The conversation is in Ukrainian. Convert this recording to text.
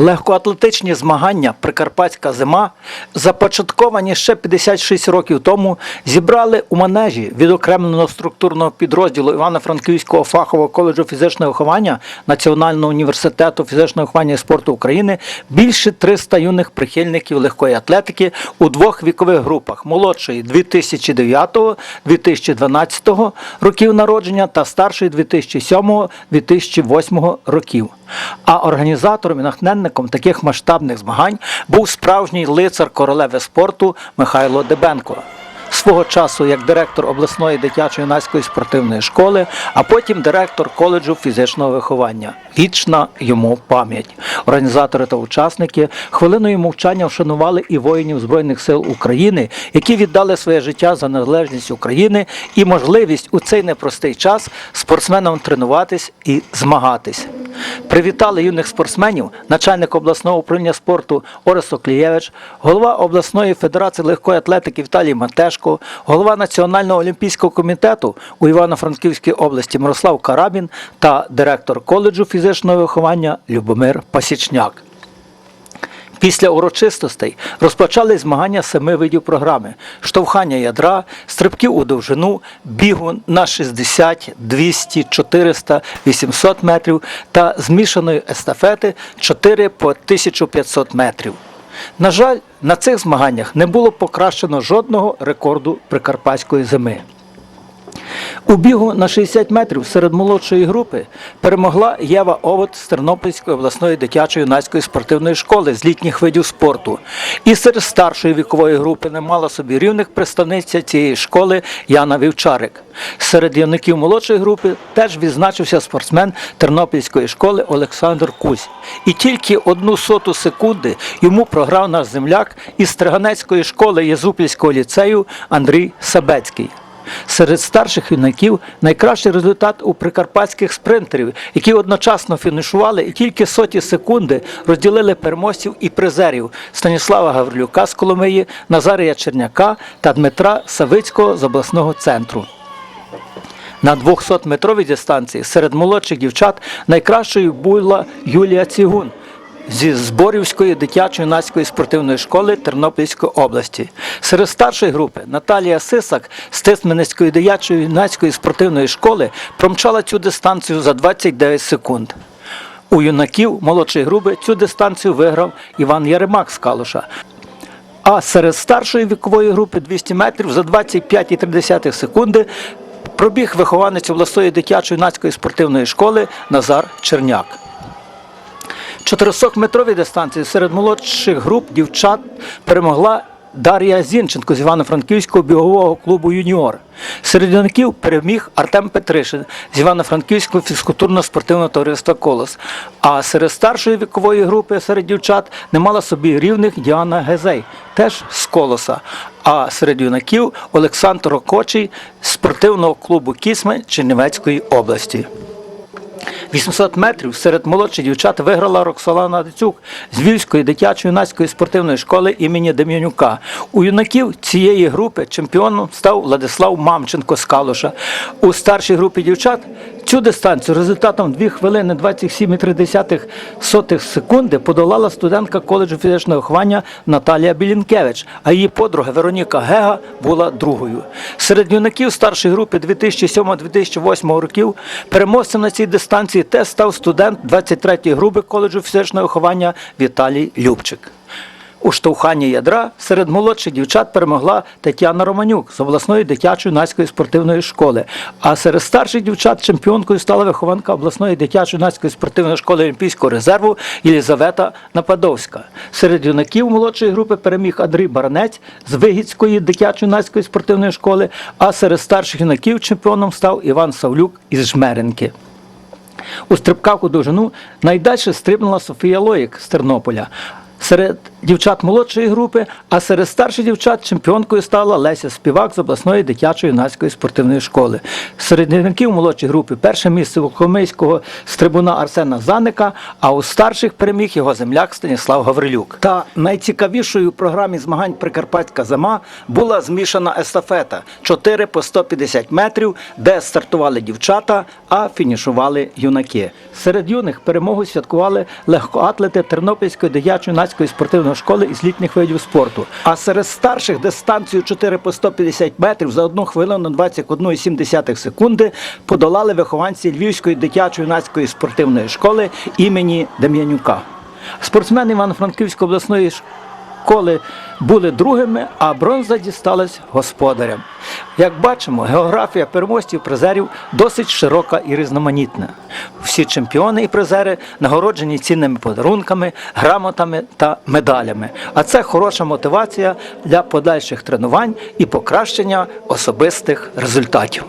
Легкоатлетичні змагання Прикарпатська зима, започатковані ще 56 років тому, зібрали у манежі відокремленого структурного підрозділу Івано-Франківського фахового коледжу фізичного виховання Національного університету фізичного виховання і спорту України більше 300 юних прихильників легкої атлетики у двох вікових групах: молодшої 2009-2012 років народження та старшої 2007-2008 років. А організатором і таких масштабних змагань був справжній лицар королеви спорту Михайло Дебенко. Свого часу як директор обласної дитячо-юнацької спортивної школи, а потім директор коледжу фізичного виховання. Вічна йому пам'ять. Організатори та учасники хвилиною мовчання вшанували і воїнів Збройних сил України, які віддали своє життя за незалежність України і можливість у цей непростий час спортсменам тренуватись і змагатись. Привітали юних спортсменів начальник обласного управління спорту Орес Оклієвич, голова обласної федерації легкої атлетики Віталій Матешко, голова Національного олімпійського комітету у Івано-Франківській області Мирослав Карабін та директор коледжу фізичного виховання Любомир Пасічняк. Після урочистостей розпочали змагання семи видів програми: штовхання ядра, стрибків у довжину, бігу на 60, 200, 400, 800 метрів та змішаної естафети 4 по 1500 метрів. На жаль, на цих змаганнях не було покращено жодного рекорду прикарпатської зими. У бігу на 60 метрів серед молодшої групи перемогла Єва Овод з Тернопільської обласної дитячої юнацької спортивної школи з літніх видів спорту. І серед старшої вікової групи не мала собі рівних представниця цієї школи Яна Вівчарик. Серед юнаків молодшої групи теж відзначився спортсмен Тернопільської школи Олександр Кузь. І тільки одну соту секунди йому програв наш земляк із Стриганецької школи Єзупільського ліцею Андрій Сабецький. Серед старших юнаків найкращий результат у прикарпатських спринтерів, які одночасно фінішували і тільки соті секунди розділили переможців і призерів Станіслава Гаврилюка з Коломиї, Назарія Черняка та Дмитра Савицького з обласного центру. На 200-метровій дистанції серед молодших дівчат найкращою була Юлія Цігун зі Зборівської дитячо-юнацької спортивної школи Тернопільської області. Серед старшої групи Наталія Сисак з Тисменецької дитячо-юнацької спортивної школи промчала цю дистанцію за 29 секунд. У юнаків молодшої групи цю дистанцію виграв Іван Яремак з Калуша. А серед старшої вікової групи 200 метрів за 25,3 секунди пробіг вихованець обласної дитячо-юнацької спортивної школи Назар Черняк. 400-метровій дистанції серед молодших груп дівчат перемогла Дар'я Зінченко з Івано-Франківського бігового клубу Юніор. Серед юнаків переміг Артем Петришин з Івано-Франківського фізкультурно-спортивного товариства Колос. А серед старшої вікової групи серед дівчат не мала собі рівних Діана Гезей, теж з Колоса. А серед юнаків Олександр Окочий з спортивного клубу Кісме Чернівецької області. 800 метрів серед молодших дівчат виграла Роксолана Дицюк з Львівської дитячо-юнацької спортивної школи імені Дем'янюка. У юнаків цієї групи чемпіоном став Владислав Мамченко з Калуша. У старшій групі дівчат цю дистанцію результатом 2 хвилини 27,3 секунди подолала студентка коледжу фізичного виховання Наталія Білінкевич, а її подруга Вероніка Гега була другою. Серед юнаків старшої групи 2007-2008 років переможцем на цій дистанції теж став студент 23-ї групи коледжу фізичного виховання Віталій Любчик. У штовханні ядра серед молодших дівчат перемогла Тетяна Романюк з обласної дитячо-юнацької спортивної школи. А серед старших дівчат чемпіонкою стала вихованка обласної дитячо-юнацької спортивної школи Олімпійського резерву Єлізавета Нападовська. Серед юнаків молодшої групи переміг Андрій Баранець з Вигідської дитячо-юнацької спортивної школи. А серед старших юнаків чемпіоном став Іван Савлюк із Жмеренки. У стрибках у довжину найдальше стрибнула Софія Лоїк з Тернополя. Серед дівчат молодшої групи, а серед старших дівчат чемпіонкою стала Леся Співак з обласної дитячої юнацької спортивної школи. Серед юнаків молодшої групи перше місце у Коломийського з трибуна Арсена Заника, а у старших переміг його земляк Станіслав Гаврилюк. Та найцікавішою у програмі змагань Прикарпатська зима була змішана естафета 4 по 150 метрів, де стартували дівчата, а фінішували юнаки. Серед юних перемогу святкували легкоатлети Тернопільської дитячої юнацької спортивної школи із літніх видів спорту. А серед старших дистанцію 4 по 150 метрів за 1 хвилину 21,7 секунди подолали вихованці Львівської дитячої юнацької спортивної школи імені Дем'янюка. Спортсмен Івано-Франківської обласної школи були другими, а бронза дісталась господарям. Як бачимо, географія переможців призерів досить широка і різноманітна. Всі чемпіони і призери нагороджені цінними подарунками, грамотами та медалями. А це хороша мотивація для подальших тренувань і покращення особистих результатів.